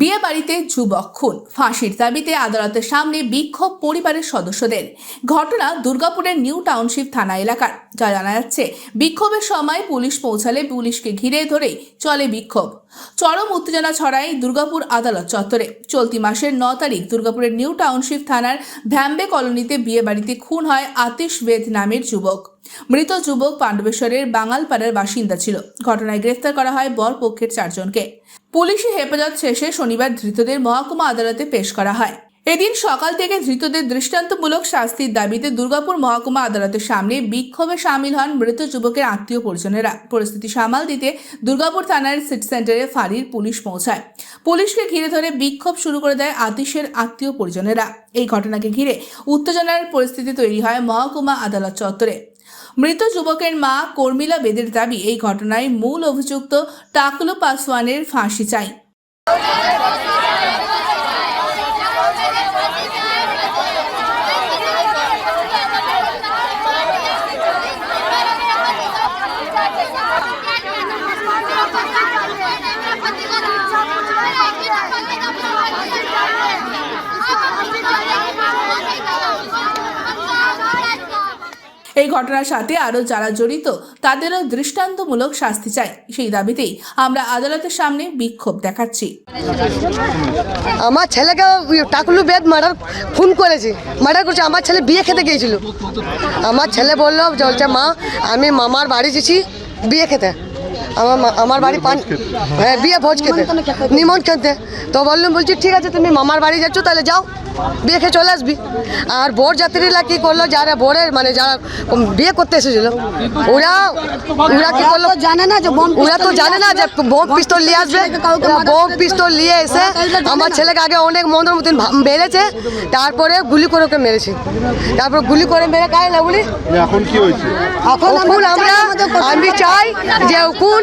বিয়ে বাড়িতে যুবক খুন। ফাঁসির দাবিতে আদালতের সামনে বিক্ষোভ পরিবারের সদস্যদের। ঘটনা দুর্গাপুরের নিউ টাউনশিপ থানা এলাকার। যা জানা যাচ্ছে, বিক্ষোভের সময় পুলিশ পৌঁছালে পুলিশকে ঘিরে ধরেই চলে বিক্ষোভ। চরম উত্তেজনা ছড়ায় দুর্গাপুর আদালত চত্বরে। চলতি মাসের ন তারিখ দুর্গাপুরের নিউ টাউনশিপ থানার ভ্যাম্বে কলোনিতে বিয়ে বাড়িতে খুন হয় আতিশ বেদ নামের যুবক। মৃত যুবক পাণ্ডবেশ্বরের বাঙালপাড়ার বাসিন্দা ছিল। ঘটনায় গ্রেফতার করা হয় বর পক্ষের চারজনকে। পুলিশি হেফাজত শেষে শনিবার ধৃতদের মহকুমা আদালতে পেশ করা হয়। এদিন সকাল থেকে ধৃতদের দৃষ্টান্তমূলক শাস্তির দাবিতে দুর্গাপুর মহকুমা আদালতের সামনে বিক্ষোভে সামিল হন মৃত যুবকের আত্মীয় পরিজনেরা। পরিস্থিতি সামাল দিতে দুর্গাপুর থানার সিটি সেন্টারে ফাঁড়ির পুলিশ পৌঁছায়। পুলিশকে ঘিরে ধরে বিক্ষোভ শুরু করে দেয় আতিশের আত্মীয় পরিজনেরা। এই ঘটনাকে ঘিরে উত্তেজনার পরিস্থিতি তৈরি হয় মহকুমা আদালত চত্বরে। মৃত যুবকের মা কর্মিলা বেদের দাবি এই ঘটনায় মূল অভিযুক্ত টাকলো পাসওয়ানের ফাঁসি চাই। এই ঘটনার সাথে আরও যারা জড়িত, তাদেরও দৃষ্টান্তমূলক শাস্তি চাই। সেই দাবিতেই আমরা আদালতের সামনে বিক্ষোভ দেখাচ্ছি। আমার ছেলেকে টাকলু বেদ মার্ডার খুন করেছে মার্ডার করছে। আমার ছেলে বিয়ে খেতে গিয়েছিল। আমার ছেলে বলল, বলছে, মা, আমি মামার বাড়ি গেছি বিয়ে খেতে। আমার মা- আমার বাড়ি পান হ্যাঁ বিয়ে ভোজ খেতে। নিমন খেতে তো বললাম বলছি ঠিক আছে তুমি মামার বাড়ি যাচ্ছ তাহলে যাও। বিয়ে খেয়ে চলে আসবি। আর বোর যাত্রীরা কি করল যারা বোরের মানে যারা বিয়ে করতে এসেছিল ওরা ওরা কি করল? জানে না যে ওরা তো জানে না যে বোম পিস্তল নিয়ে আসবে। বোম পিস্তল নিয়ে এসে আমার ছেলেকে আগে অনেক মন্দের মতন মেরেছে। তারপরে গুলি করে ওকে মেরেছে। তারপর গুলি করে মেরে গায়ে লাগুলি? এখন কি হয়েছে? এখন আমরা আমি চাই যে উকুন